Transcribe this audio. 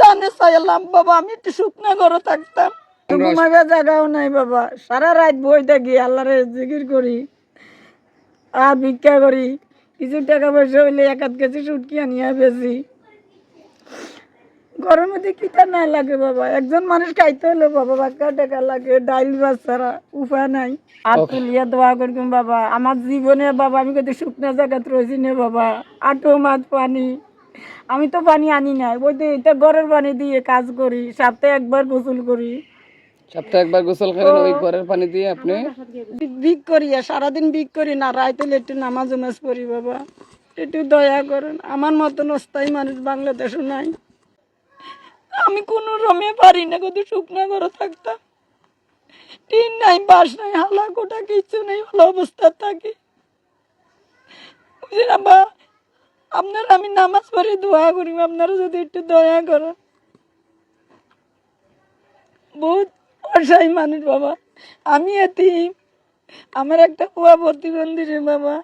জানে চাইলাম বাবা আমি একটু শুকনা ঘরে থাকতাম ঘুমাইবার জায়গাও নাই বাবা। সারা রাত বই থাকি আল্লাহরে জিকির করি আর ভিক্ষা করি। কিছু টাকা পয়সা হইলে এক আধ কেজি সুটকি আনিয়া বেশি ঘরের মধ্যে কিটা না লাগে বাবা। একজন মানুষ খাইতে হলে বাবা বাক্কা টাকা লাগে ডাইল বাস ছাড়া উপায় নাই। আর তুলিয়া দোয়া করবেন বাবা। আমার জীবনে বাবা আমি কত শুকনো জায়গাত রয়েছি না বাবা। আটো মাছ পানি আমি তো পানি আনি নাই। ওই তো এটা ঘরের পানি দিয়ে কাজ করি সপ্তাহে একবার গোসল করি। সপ্তাহে একবার গোসল করেন ওই ঘরের পানি দিয়ে আপনি? বিক করি সারাদিন বিক করি না রাইতে একটু নামাজ উমাজ পড়ি বাবা। একটু দয়া করেন আমার মতন অস্থায়ী মানুষ বাংলাদেশও নাই। আমি কোনো রমে পারি না কত শুকনা করে থাকতাম। টিন নাই বাস নাই হালা কোটা কিছু নেই ভালো অবস্থা থাকি। বুঝলেন আব্বা? আপনারা আমি নামাজ পড়ে দোয়া করি, আপনারা যদি একটু দয়া করেন। বহুত অসহায় মানুষ বাবা। আমি এতিম। আমার একটা কুয়া প্রতিবন্ধী রে বাবা।